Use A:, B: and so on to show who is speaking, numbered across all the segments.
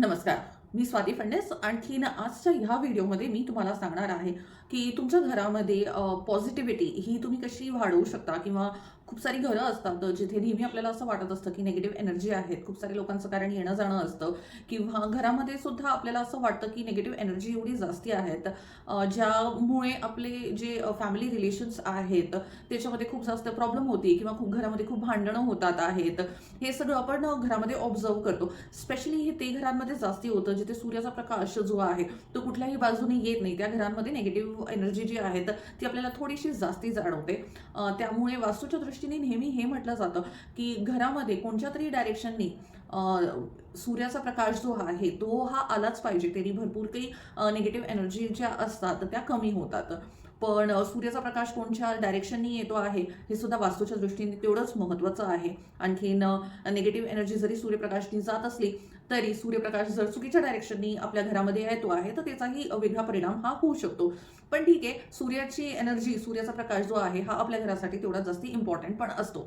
A: नमस्कार मी स्वाती फडणेस आणखीन आजच्या ह्या व्हिडिओमध्ये मी तुम्हाला सांगणार आहे की तुमच्या घरामध्ये पॉझिटिव्हिटी ही तुम्ही कशी वाढवू शकता किंवा खूप सारी घरं असतात जिथे नेहमी आपल्याला असं वाटत असतं की निगेटिव्ह एनर्जी आहेत. खूप सारे लोकांचं कारण येणं जाणं असतं. किंवा घरामध्ये सुद्धा आपल्याला असं वाटतं की निगेटिव्ह एनर्जी एवढी जास्ती आहेत. ज्यामुळे आपले जे फॅमिली रिलेशन्स आहेत त्याच्यामध्ये खूप जास्त प्रॉब्लेम होती किंवा खूप घरामध्ये खूप भांडणं होतात आहेत. हे सगळं आपण घरामध्ये ऑब्झर्व करतो. स्पेशली हे ते घरांमध्ये जास्ती होतं जिथे सूर्याचा प्रकाश जो आहे तो कुठल्याही बाजूने येत नाही. त्या घरांमध्ये निगेटिव्ह एनर्जी जी आहेत ती आपल्याला थोडीशी जास्ती जाणवते. त्यामुळे वास्तूच्या दृष्टीने नेहमी हे म्हटलं जातं की घरामध्ये कोणत्या तरी डायरेक्शननी सूर्याचा प्रकाश जो आहे तो हा आलाच पाहिजे. त्यांनी भरपूर काही निगेटिव्ह एनर्जी ज्या असतात त्या कमी होतात. पण सूर्याचा प्रकाश कोणत्या डायरेक्शननी येतो आहे हे सुद्धा वास्तूच्या दृष्टीने तेवढंच महत्त्वाचं आहे. आणखीन निगेटिव्ह एनर्जी जरी सूर्यप्रकाशनी जात असली तरी सूर्यप्रकाश जर चुकीच्या डायरेक्शननी आपल्या घरामध्ये येतो आहे तर त्याचाही वेगळा परिणाम हा होऊ शकतो. पण ठीक आहे सूर्याची एनर्जी सूर्याचा प्रकाश जो आहे हा आपल्या घरासाठी तेवढा जास्ती इम्पॉर्टंट पण असतो.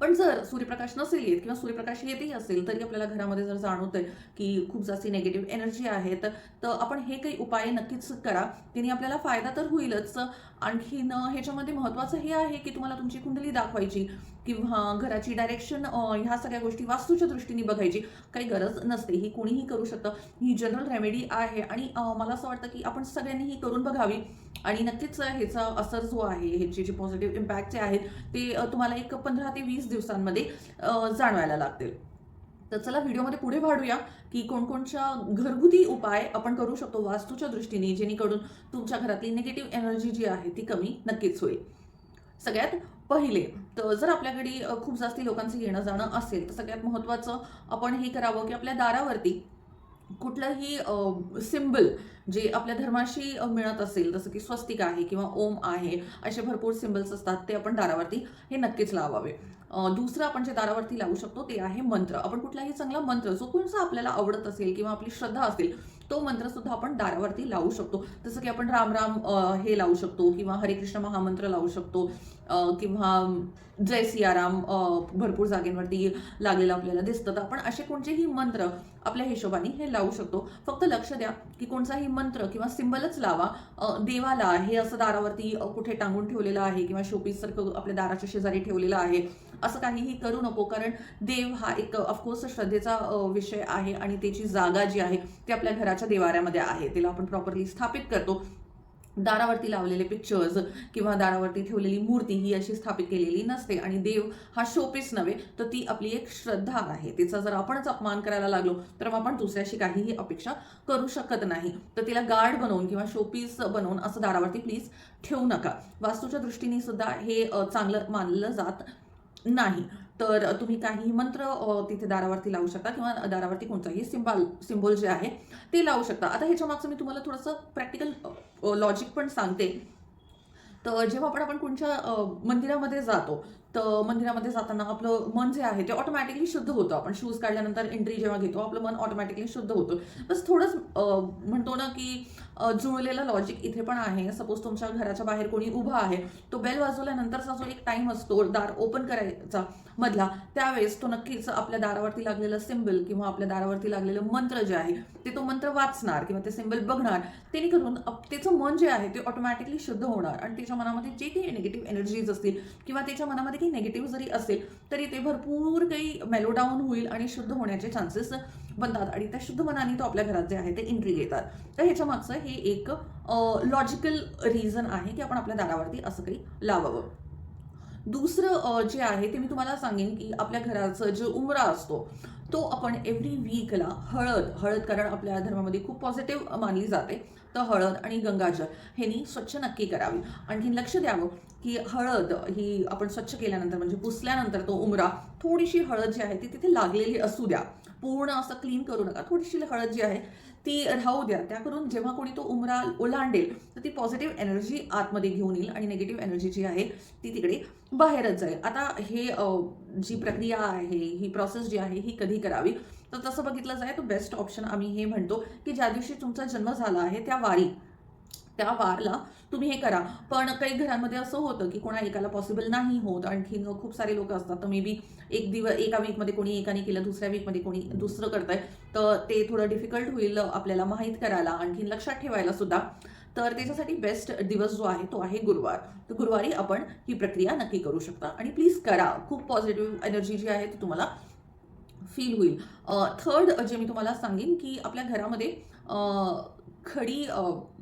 A: पण जर सूर्यप्रकाश नसेल येत किंवा सूर्यप्रकाश येतही असेल तरी आपल्याला घरामध्ये जर जाणवतंय की खूप जास्ती निगेटिव्ह एनर्जी आहेत तर आपण हे काही उपाय नक्कीच करा. त्यांनी आपल्याला फायदा तर होईलच. आणखीन ह्याच्यामध्ये महत्त्वाचं हे आहे की तुम्हाला तुमची कुंडली दाखवायची किंवा घराची डायरेक्शन ह्या सगळ्या गोष्टी वास्तूच्या दृष्टीने बघायची. काही गरज नसते ही कोणीही करू शकतं. ही जनरल रेमेडी आहे आणि मला असं वाटतं की आपण सगळ्यांनी ही करून बघावी. आणि नक्कीच ह्याचा असर जो आहे ह्याचे जे पॉझिटिव्ह इम्पॅक्ट जे आहेत ते तुम्हाला एक पंधरा ते वीस दिवसांमध्ये जाणवायला लागतील. तर चला व्हिडिओमध्ये पुढे वाढूया की कोणकोणच्या घरगुती उपाय आपण करू शकतो वास्तूच्या दृष्टीने जेणेकरून तुमच्या घरातली निगेटिव्ह एनर्जी जी आहे ती कमी नक्कीच होईल. सगळ्यात पहिले तर जर आपल्याकडे खूप जास्त लोकांचं येणं जाणं असेल तर सगळ्यात महत्त्वाचं आपण हे करावं की आपल्या दारावरती कुठलंही सिम्बल जे आपल्या धर्माशी मिळत असेल जसं की स्वस्तिक आहे किंवा ओम आहे असे भरपूर सिम्बल्स असतात ते आपण दारावरती हे नक्कीच लावावे. दुसरं आपण जे दारावरती लावू शकतो ते आहे मंत्र. आपण कुठलाही चांगला मंत्र जो कोणता आपल्याला आवडत असेल किंवा आपली श्रद्धा असेल तो मंत्र सुद्धा आपण दारावरती लावू शकतो. जसं की आपण राम राम हे लावू शकतो किंवा हरे कृष्ण महामंत्र लावू शकतो. किंवा जय सियाराम भरपूर जागेंवरती लागलेलं आपल्याला दिसतं. तर आपण असे कोणतेही मंत्र आपल्या हिशोबाने हे लावू शकतो. फक्त लक्ष द्या की कोणताही मंत्र किंवा सिंबलच लावा. देवाला हे असं दारावरती कुठे टांगून ठेवलेलं आहे किंवा शोपीस सारखं आपल्या दाराच्या शेजारी ठेवलेलं आहे. असं काहीही करू नको कारण देव हा एक ऑफकोर्स श्रद्धेचा विषय आहे आणि त्याची जागा जी आहे ती आपल्या घराच्या देवाऱ्यामध्ये आहे. तिला आपण प्रॉपरली स्थापित करतो. दारावरती लावलेले पिक्चर्स किंवा दारावरती ठेवलेली मूर्ती ही अशी स्थापित केलेली नसते. आणि देव हा शोपीस नव्हे तर ती आपली एक श्रद्धा आहे. तिचा जर आपणच अपमान करायला लागलो तर मग आपण दुसऱ्याशी काहीही अपेक्षा करू शकत नाही. तर तिला गार्ड बनवून किंवा शोपीस बनवून असं दारावरती प्लीज ठेवू नका. वास्तूच्या दृष्टीने सुद्धा हे चांगलं मानलं जात नाही. तर तुम्ही काही मंत्र तिथे दारावरती लावू शकता किंवा दारावरती कोणताही सिम्बॉल सिम्बॉल जे आहे ते लावू शकता. आता ह्याच्या मागचं मी तुम्हाला थोडंसं प्रॅक्टिकल लॉजिक पण सांगते. तर जेव्हा आपण आपण कोणत्या मंदिरामध्ये जातो तर मंदिरामध्ये जाताना आपलं मन जे आहे ते ऑटोमॅटिकली शुद्ध होतं. आपण शूज काढल्यानंतर एंट्री जेव्हा घेतो आपलं मन ऑटोमॅटिकली शुद्ध होतं. बस थोडंच म्हणतो ना की जुळलेलं लॉजिक इथे पण आहे. सपोज तुमच्या घराच्या बाहेर कोणी उभा आहे तो बेल वाजवल्यानंतरचा जो एक टाईम असतो दार ओपन करायचा मधला त्यावेळेस तो नक्कीच आपल्या दारावरती लागलेलं सिम्बल किंवा आपल्या दारावरती लागलेलं मंत्र जे आहे ते तो मंत्र वाचणार किंवा ते सिम्बल बघणार. त्याने करून त्याचं मन जे आहे ते ऑटोमॅटिकली शुद्ध होणार. आणि त्याच्या मनामध्ये जे काही निगेटिव्ह एनर्जीज असतील किंवा त्याच्या मनामध्ये काही निगेटिव्ह जरी असेल तरी ते भरपूर काही मेलोडाऊन होईल आणि शुद्ध होण्याचे चान्सेस बनतात. आणि त्या शुद्ध मनाने तो आपल्या घरात जे आहे ते एंट्री घेतात तर ह्याच्या मागचं हे एक लॉजिकल रिझन आहे की आपण आपल्या दारावरती असं काही लावावं. दुसरं जे आहे ते मी तुम्हाला सांगेन की आपल्या घराचं जो उमरा असतो तो आपण एव्हरी वीकला हळद हळद कारण आपल्या धर्मामध्ये खूप पॉझिटिव्ह मानली जाते. तर हळद आणि गंगाजल ह्यांनी स्वच्छ नक्की करावी. आणखीन लक्ष द्यावं. की हळद ही आपण स्वच्छ केल्यानंतर म्हणजे पुसल्यानंतर तो उमरा थोडीशी हळद जी आहे ती तिथे लागलेली असू द्या. पूर्ण असं क्लीन करू नका. थोडीशी हळद जी आहे ती राहू द्या. त्या करून जेव्हा कोणी तो उमरा ओलांडेल तर ती पॉझिटिव्ह एनर्जी आतमध्ये घेऊन येईल आणि निगेटिव्ह एनर्जी जी आहे ती तिकडे बाहेरच जाईल. आता हे जी प्रक्रिया आहे ही प्रोसेस जी आहे ही कधी करावी? तर तसं बघितलं जाय तो बेस्ट ऑप्शन आम्ही हे म्हणतो की ज्या दिवशी तुमचा जन्म झाला आहे त्या वारी. त्या वारला तुम्ही हे करा. पण काही घरांमध्ये असं होतं की कोणा एकाला पॉसिबल नाही होत. आणखीन खूप सारे लोक असतात. तर मे बी एक दिवस एका वीकमध्ये कोणी एकाने केलं दुसऱ्या वीकमध्ये कोणी दुसरं करतंय. तर ते थोडं डिफिकल्ट होईल आपल्याला माहीत करायला आणखीन लक्षात ठेवायला सुद्धा. तर त्याच्यासाठी बेस्ट दिवस जो आहे तो आहे गुरुवार. तर गुरुवारी आपण ही प्रक्रिया नक्की करू शकता. आणि प्लीज करा. खूप पॉझिटिव्ह एनर्जी जी आहे ती तुम्हाला फील होईल. थर्ड जे मी तुम्हाला सांगेन की आपल्या घरामध्ये खडी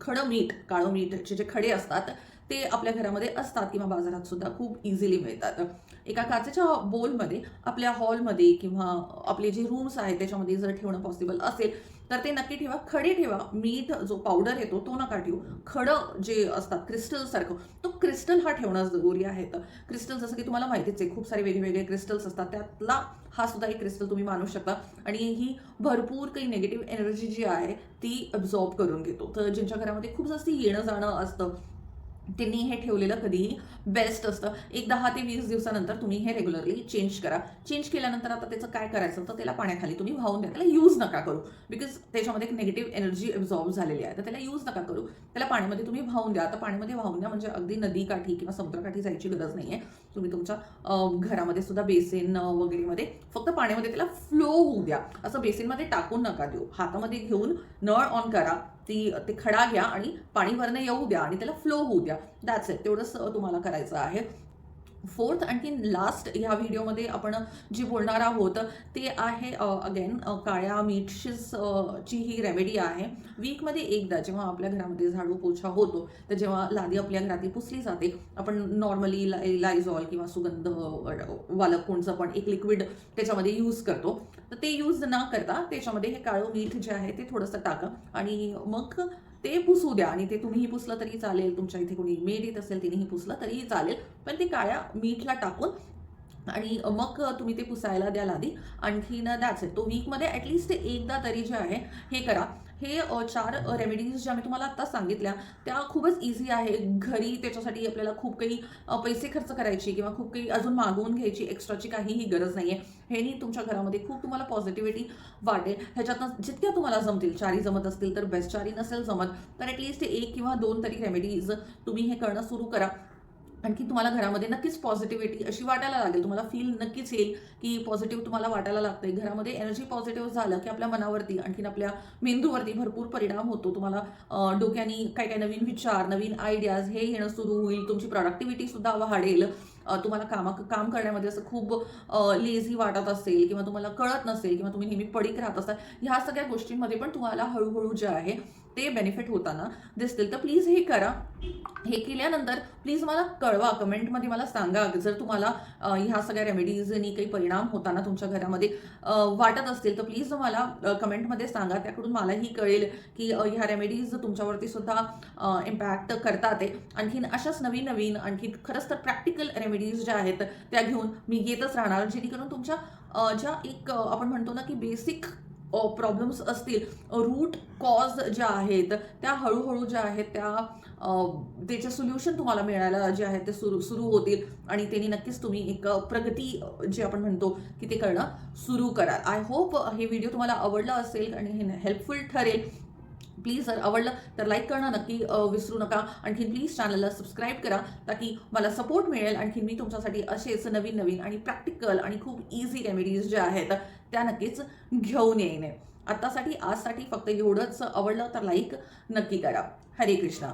A: खडं मीठ काळं मीठचे जे खडे असतात ते आपल्या घरामध्ये असतात किंवा बाजारात सुद्धा खूप इझिली मिळतात. एका काचेच्या बोलमध्ये आपल्या हॉलमध्ये किंवा आपले जे रूम्स आहेत त्याच्यामध्ये जर ठेवणं पॉसिबल असेल तर ते नक्की ठेवा. खडे ठेवा. मीठ जो पावडर येतो तो नका ठेवू. खडं जे असतात क्रिस्टलसारखं तो क्रिस्टल हा ठेवणं जरुरी आहे. तर क्रिस्टल जसं की तुम्हाला माहितीच आहे खूप सारे वेगवेगळे क्रिस्टल्स असतात. त्यातला हा सुद्धा एक क्रिस्टल तुम्ही मानू शकता. आणि ही भरपूर काही निगेटिव्ह एनर्जी जी आहे ती अब्झॉर्ब करून घेतो. तर ज्यांच्या घरामध्ये खूप जास्त येणं जाणं असतं त्यांनी हे ठेवलेलं कधीही बेस्ट असतं. एक दहा ते वीस दिवसानंतर तुम्ही हे रेग्युलरली चेंज करा. चेंज केल्यानंतर आता त्याचं काय करायचं? तर त्याला पाण्याखाली तुम्ही वाहून द्या. त्याला यूज नका करू. बिकॉज त्याच्यामध्ये एक निगेटिव्ह एनर्जी एब्झॉर्ब झालेली आहे. तर त्याला यूज नका करू. त्याला पाण्यामध्ये तुम्ही वाहून द्या. आता पाण्यामध्ये वाहून द्या म्हणजे अगदी नदीकाठी किंवा समुद्रकाठी जायची गरज नाही आहे तुम्ही तुमच्या घरामध्ये सुद्धा बेसिन वगैरेमध्ये फक्त पाण्यामध्ये त्याला फ्लो होऊ द्या. असं बेसिनमध्ये टाकून नका देऊ. हातामध्ये घेऊन नळ ऑन करा. ती ते खडा घ्या आणि पाणी भरणे येऊ द्या आणि त्याला फ्लो होऊ द्या. दॅट्स इट तेवढंच तुम्हाला करायचं आहे. फोर्थ आणखीन लास्ट ह्या व्हिडिओमध्ये आपण जे बोलणार आहोत ते आहे अगेन काळ्या मीठशीच ची ही रेमेडी आहे. वीकमध्ये एकदा जेव्हा आपल्या घरामध्ये झाडू पोछा होतो तर जेव्हा लादी आपल्या घरात पुसली जाते आपण नॉर्मली लायझॉल किंवा सुगंध वालक कोणचं पण एक लिक्विड त्याच्यामध्ये यूज करतो. तर ते यूज न करता त्याच्यामध्ये हे काळं मीठ जे आहे ते थोडंसं टाका आणि मग ते पुसू द्या. आणि ते तुम्हीही पुसलं तरी चालेल. तुमच्या इथे कोणी मेड येत असेल तिनेही पुसलं तरीही चालेल. पण ते काळ्या मीठला टाकून आणि मग तुम्ही ते पुसायला द्याल आधी. आणखीन दॅट्स इट तो वीकमध्ये ॲटलिस्ट एकदा तरी जे आहे हे करा. हे चार रेमेडीज ज्या मी तुम्हाला आत्ता सांगितल्या त्या खूपच इझी आहे. घरी त्याच्यासाठी आपल्याला खूप काही पैसे खर्च करायची किंवा खूप काही अजून मागवून घ्यायची एक्स्ट्राची काहीही गरज नाही आहे हेनी तुमच्या घरामध्ये खूप तुम्हाला पॉझिटिव्हिटी वाटेल ह्याच्यातनं जितक्या तुम्हाला जमतील चारी जमत असतील तर बेस्ट चारी नसेल जमत तर ॲटलिस्ट एक किंवा दोन तरी रेमेडीज तुम्ही हे करणं सुरू करा. आणखी तुम्हाला घरामध्ये नक्कीच पॉझिटिव्हिटी अशी वाटायला लागेल. तुम्हाला फील नक्कीच येईल की पॉझिटिव्ह तुम्हाला वाटायला लागतंय. घरामध्ये एनर्जी पॉझिटिव्ह झालं की आपल्या मनावरती आणखीन आपल्या मेंदूवरती भरपूर परिणाम होतो. तुम्हाला डोक्याने डोक्यानी काय काय नवीन विचार नवीन आयडियाज हे येणं सुरू होईल. तुमची प्रॉडक्टिव्हिटी सुद्धा वाढेल. तुम्हाला कामा काम करण्यामध्ये असं खूप लेझी वाटत असेल किंवा तुम्हाला कळत नसेल किंवा तुम्ही नेहमी पडीक राहत असाल ह्या सगळ्या गोष्टींमध्ये पण तुम्हाला हळूहळू जे आहे ते बेनिफिट होताना दिसतील. तर प्लीज हे करा. हे केल्यानंतर प्लीज मला कळवा कमेंटमध्ये मला सांगा. जर तुम्हाला ह्या सगळ्या रेमेडीजनी काही परिणाम होताना तुमच्या घरामध्ये वाटत असतील तर प्लीज मला कमेंटमध्ये सांगा. त्याकडून मलाही कळेल की ह्या रेमेडीज तुमच्यावरती सुद्धा इम्पॅक्ट करतात आहे आणखीन अशाच नवीन नवीन आणखी खरंच तर प्रॅक्टिकल रेमेडीज ज्या आहेत त्या घेऊन मी येतच राहणार. जेणेकरून तुमच्या ज्या एक आपण म्हणतो ना की बेसिक प्रॉब्लेम्स असतील रूट कॉज ज्या आहेत त्या हळूहळू ज्या आहेत त्या त्याचे सोल्युशन तुम्हाला मिळायला जे आहे ते सुरू सुरू होतील. आणि त्यांनी नक्कीच तुम्ही एक प्रगती जे आपण म्हणतो की ते करणं सुरू कराल आय होप हे व्हिडिओ तुम्हाला आवडला असेल आणि हे हेल्पफुल ठरेल. प्लीज जर आवडलं तर लाईक करणं नक्की विसरू नका. आणखीन प्लीज चॅनलला सबस्क्राईब करा ताकी मला सपोर्ट मिळेल. आणखीन मी तुमच्यासाठी असेच नवीन नवीन आणि प्रॅक्टिकल आणि खूप इझी रेमेडीज ज्या आहेत त्या नक्कीच घेऊन येईन. आत्तासाठी आजसाठी फक्त एवढंच. आवडलं तर लाईक नक्की करा. हरे कृष्णा.